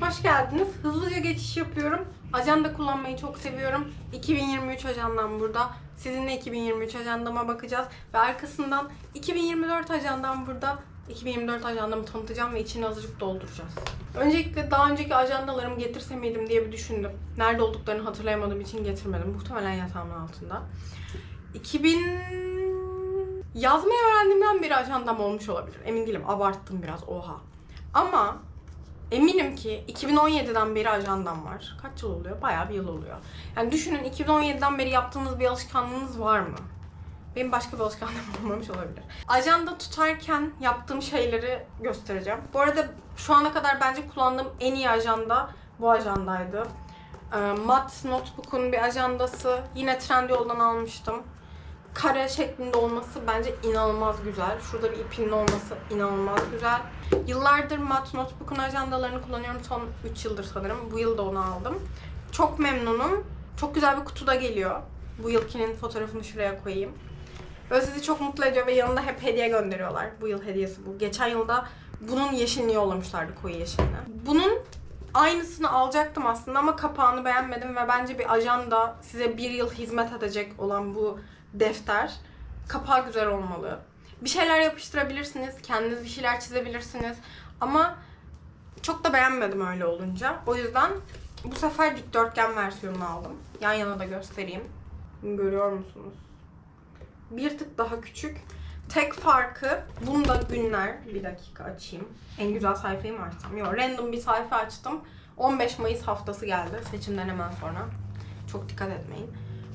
Hoş geldiniz. Hızlıca geçiş yapıyorum. Ajanda kullanmayı çok seviyorum. 2023 ajandam burada. Sizinle 2023 ajandama bakacağız. Ve arkasından 2024 ajandam burada. 2024 ajandamı tanıtacağım ve içini azıcık dolduracağız. Öncelikle daha önceki ajandalarımı getirsem miydim diye bir düşündüm. Nerede olduklarını hatırlayamadığım için getirmedim. Muhtemelen yatağımın altında. 2000 yazmayı öğrendiğimden beri ajandam olmuş olabilir. Emin değilim. Abarttım biraz. Oha. Ama eminim ki 2017'den beri ajandam var. Kaç yıl oluyor? Bayağı bir yıl oluyor. Yani düşünün 2017'den beri yaptığınız bir alışkanlığınız var mı? Benim başka bir alışkanlığım olmamış olabilir. Ajanda tutarken yaptığım şeyleri göstereceğim. Bu arada şu ana kadar bence kullandığım en iyi ajanda bu ajandaydı. Ee, Mat Notebook'un bir ajandası. Yine Trendyol'dan almıştım. Kare şeklinde olması bence inanılmaz güzel. Şurada bir ipinin olması inanılmaz güzel. Yıllardır Mat Notebook'un ajandalarını kullanıyorum. Son 3 yıldır sanırım. Bu yıl da onu aldım. Çok memnunum. Çok güzel bir kutuda geliyor. Bu yılkinin fotoğrafını şuraya koyayım. Böyle sizi çok mutlu ediyor ve yanında hep hediye gönderiyorlar. Bu yıl hediyesi bu. Geçen yılda bunun yeşilini yollamışlardı koyu yeşilini. Bunun aynısını alacaktım aslında ama kapağını beğenmedim ve bence bir ajanda size bir yıl hizmet edecek olan bu defter kapağı güzel olmalı. Bir şeyler yapıştırabilirsiniz, kendiniz bir şeyler çizebilirsiniz ama çok da beğenmedim öyle olunca. O yüzden bu sefer dikdörtgen versiyonunu aldım. Yan yana da göstereyim. Görüyor musunuz? Bir tık daha küçük. Tek farkı bunda günler. Bir dakika açayım. En güzel sayfayı mı açsam? Yok random bir sayfa açtım. 15 Mayıs haftası geldi. Seçimden hemen sonra. Çok dikkat etmeyin.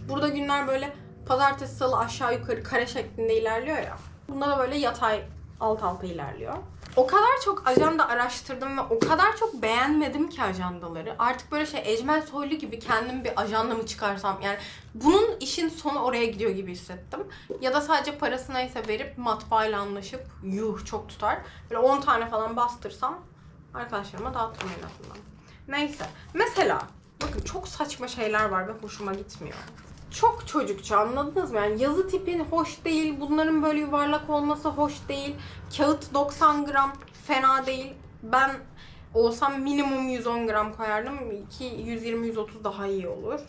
Burada günler böyle pazartesi salı aşağı yukarı kare şeklinde ilerliyor ya. Bunda da böyle yatay alt alta ilerliyor. O kadar çok ajanda araştırdım ve o kadar çok beğenmedim ki ajandaları. Artık böyle şey Ecmel Soylu gibi kendim bir ajanda mı çıkarsam yani bunun işin sonu oraya gidiyor gibi hissettim. Ya da sadece parası neyse verip matbaayla anlaşıp yuh çok tutar. Böyle 10 tane falan bastırsam arkadaşlarıma dağıtırım en azından. Neyse. Mesela bakın çok saçma şeyler var ve hoşuma gitmiyor. Çok çocukça anladınız mı? Yani yazı tipin hoş değil. Bunların böyle yuvarlak olması hoş değil. Kağıt 90 gram fena değil. Ben olsam minimum 110 gram koyardım ki 120-130 daha iyi olur.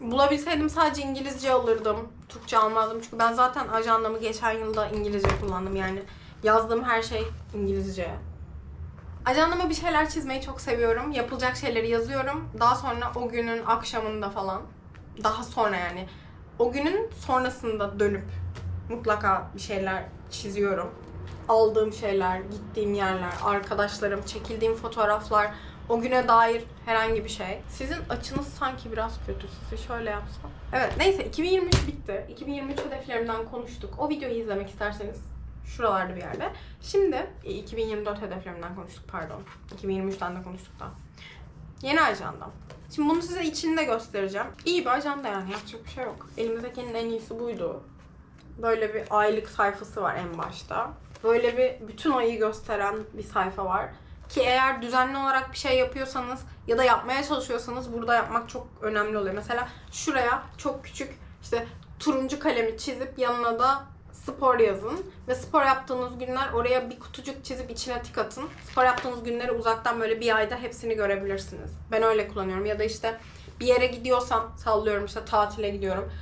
Bulabilseydim sadece İngilizce alırdım. Türkçe almazdım. Çünkü ben zaten ajandamı geçen yılda İngilizce kullandım. Yani yazdığım her şey İngilizce. Ajandama bir şeyler çizmeyi çok seviyorum. Yapılacak şeyleri yazıyorum. Daha sonra o günün akşamında falan. Daha sonra yani. O günün sonrasında dönüp mutlaka bir şeyler çiziyorum. Aldığım şeyler, gittiğim yerler, arkadaşlarım, çekildiğim fotoğraflar, o güne dair herhangi bir şey. Sizin açınız sanki biraz kötü. Size şöyle yapsam. Evet neyse 2023 bitti. 2023 hedeflerimden konuştuk. O videoyu izlemek isterseniz şuralarda bir yerde. Şimdi e, 2024 hedeflerimden konuştuk pardon. 2023'ten de konuştuk da. Yeni ajandam. Şimdi bunu size içinde göstereceğim. İyi bir ajanda yani yapacak bir şey yok. Elimizdekinin en iyisi buydu. Böyle bir aylık sayfası var en başta. Böyle bir bütün ayı gösteren bir sayfa var. Ki eğer düzenli olarak bir şey yapıyorsanız ya da yapmaya çalışıyorsanız burada yapmak çok önemli oluyor. Mesela şuraya çok küçük işte turuncu kalemi çizip yanına da spor yazın. Ve spor yaptığınız günler oraya bir kutucuk çizip içine tik atın. Spor yaptığınız günleri uzaktan böyle bir ayda hepsini görebilirsiniz. Ben öyle kullanıyorum. Ya da işte bir yere gidiyorsam sallıyorum işte tatile gidiyorum.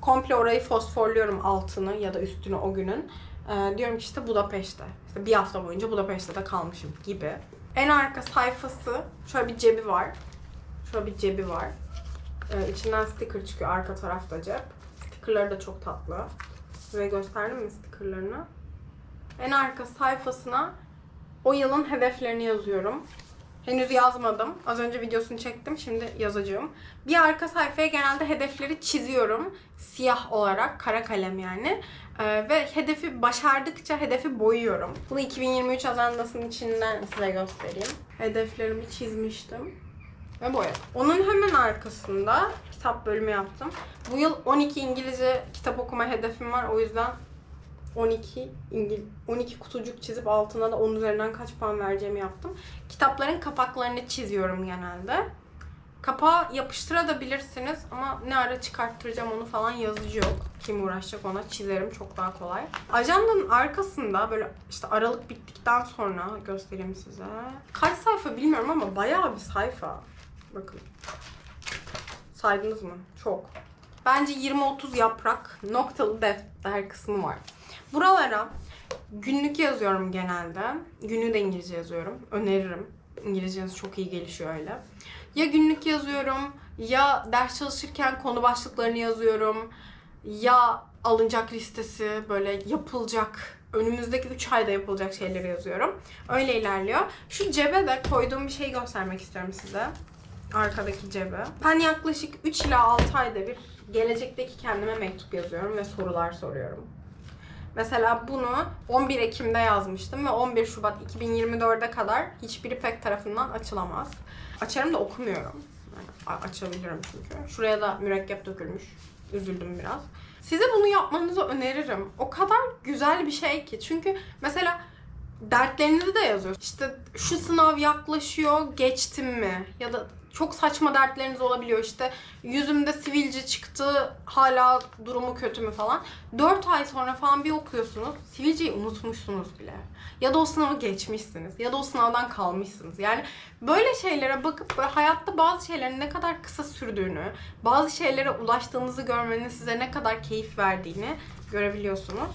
Komple orayı fosforluyorum altını ya da üstünü o günün. Ee, diyorum ki işte Budapeşte. İşte bir hafta boyunca Budapeşte de kalmışım gibi. En arka sayfası şöyle bir cebi var. Şöyle bir cebi var. Ee, içinden sticker çıkıyor arka tarafta cep. Stickerları da çok tatlı. Size gösterdim mi stickerlarını? En arka sayfasına o yılın hedeflerini yazıyorum. Henüz yazmadım. Az önce videosunu çektim. Şimdi yazacağım. Bir arka sayfaya genelde hedefleri çiziyorum. Siyah olarak. Kara kalem yani. Ee, ve hedefi başardıkça hedefi boyuyorum. Bunu 2023 ajandasının içinden size göstereyim. Hedeflerimi çizmiştim. Ve boyadım. Onun hemen arkasında kitap bölümü yaptım. Bu yıl 12 İngilizce kitap okuma hedefim var. O yüzden 12 İngil 12 kutucuk çizip altına da 10 üzerinden kaç puan vereceğimi yaptım. Kitapların kapaklarını çiziyorum genelde. Kapağı yapıştırabilirsiniz ama ne ara çıkarttıracağım onu falan yazıcı yok. Kim uğraşacak ona çizerim çok daha kolay. Ajandanın arkasında böyle işte aralık bittikten sonra göstereyim size. Kaç sayfa bilmiyorum ama bayağı bir sayfa. Bakın. Saydınız mı? Çok. Bence 20-30 yaprak noktalı defter kısmı var. Buralara günlük yazıyorum genelde. Günlüğü de İngilizce yazıyorum. Öneririm. İngilizceniz çok iyi gelişiyor öyle. Ya günlük yazıyorum ya ders çalışırken konu başlıklarını yazıyorum. Ya alınacak listesi böyle yapılacak önümüzdeki 3 ayda yapılacak şeyleri yazıyorum. Öyle ilerliyor. Şu cebe de koyduğum bir şey göstermek istiyorum size. Arkadaki cebe. Ben yaklaşık 3 ila 6 ayda bir gelecekteki kendime mektup yazıyorum ve sorular soruyorum. Mesela bunu 11 Ekim'de yazmıştım ve 11 Şubat 2024'e kadar hiçbir İpek tarafından açılamaz. Açarım da okumuyorum. Yani açabilirim çünkü. Şuraya da mürekkep dökülmüş. Üzüldüm biraz. Size bunu yapmanızı öneririm. O kadar güzel bir şey ki. Çünkü mesela dertlerinizi de yazıyorsunuz. İşte şu sınav yaklaşıyor, geçtim mi? Ya da çok saçma dertleriniz olabiliyor. İşte yüzümde sivilce çıktı, hala durumu kötü mü falan. 4 ay sonra falan bir okuyorsunuz. Sivilceyi unutmuşsunuz bile. Ya da o sınavı geçmişsiniz. Ya da o sınavdan kalmışsınız. Yani böyle şeylere bakıp böyle hayatta bazı şeylerin ne kadar kısa sürdüğünü, bazı şeylere ulaştığınızı görmenin size ne kadar keyif verdiğini görebiliyorsunuz.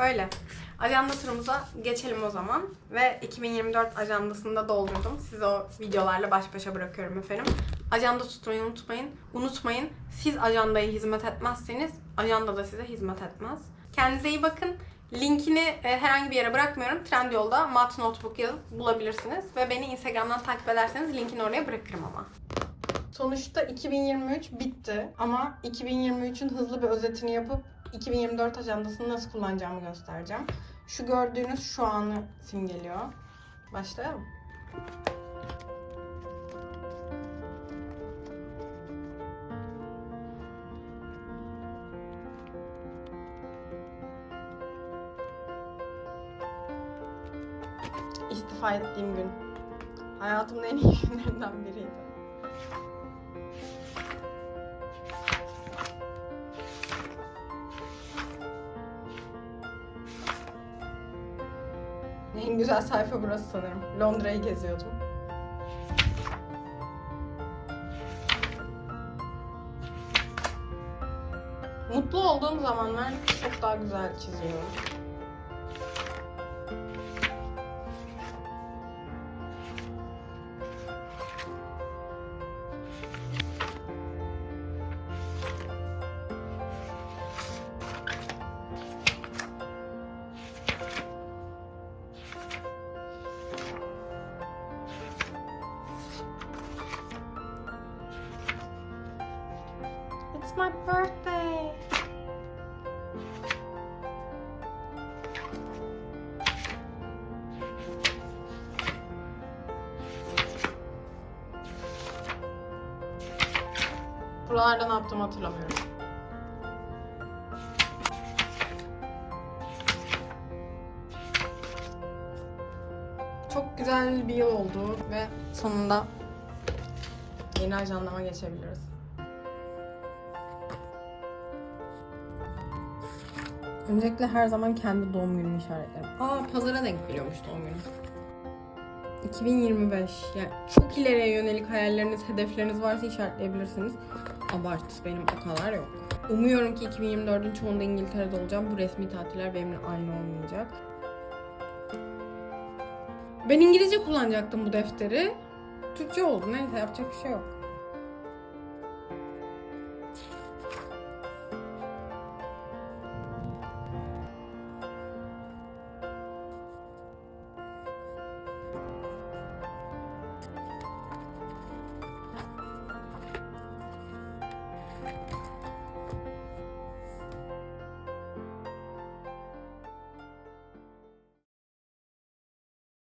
Öyle. Ajanda turumuza geçelim o zaman. Ve 2024 ajandasını da doldurdum. Sizi o videolarla baş başa bırakıyorum efendim. Ajanda tutmayı unutmayın. Unutmayın. Siz ajandaya hizmet etmezseniz ajanda da size hizmet etmez. Kendinize iyi bakın. Linkini e, herhangi bir yere bırakmıyorum. Trendyol'da Mat Notebook yazıp bulabilirsiniz. Ve beni Instagram'dan takip ederseniz linkini oraya bırakırım ama. Sonuçta 2023 bitti ama 2023'ün hızlı bir özetini yapıp 2024 ajandasını nasıl kullanacağımı göstereceğim. Şu gördüğünüz şu anı simgeliyor. Başlayalım. İstifa ettiğim gün. Hayatımın en iyi günlerinden biriydi. En güzel sayfa burası sanırım. Londra'yı geziyordum. Mutlu olduğum zamanlar çok daha güzel çiziyorum. My birthday. Buralarda ne yaptığımı hatırlamıyorum. Çok güzel bir yıl oldu ve sonunda yeni ajandama geçebiliriz. Öncelikle her zaman kendi doğum günümü işaretlerim. Aa pazara denk geliyormuş doğum günüm. 2025. Yani çok ileriye yönelik hayalleriniz, hedefleriniz varsa işaretleyebilirsiniz. Abart benim o kadar yok. Umuyorum ki 2024'ün çoğunda İngiltere'de olacağım. Bu resmi tatiller benimle aynı olmayacak. Ben İngilizce kullanacaktım bu defteri. Türkçe oldu. Neyse yapacak bir şey yok.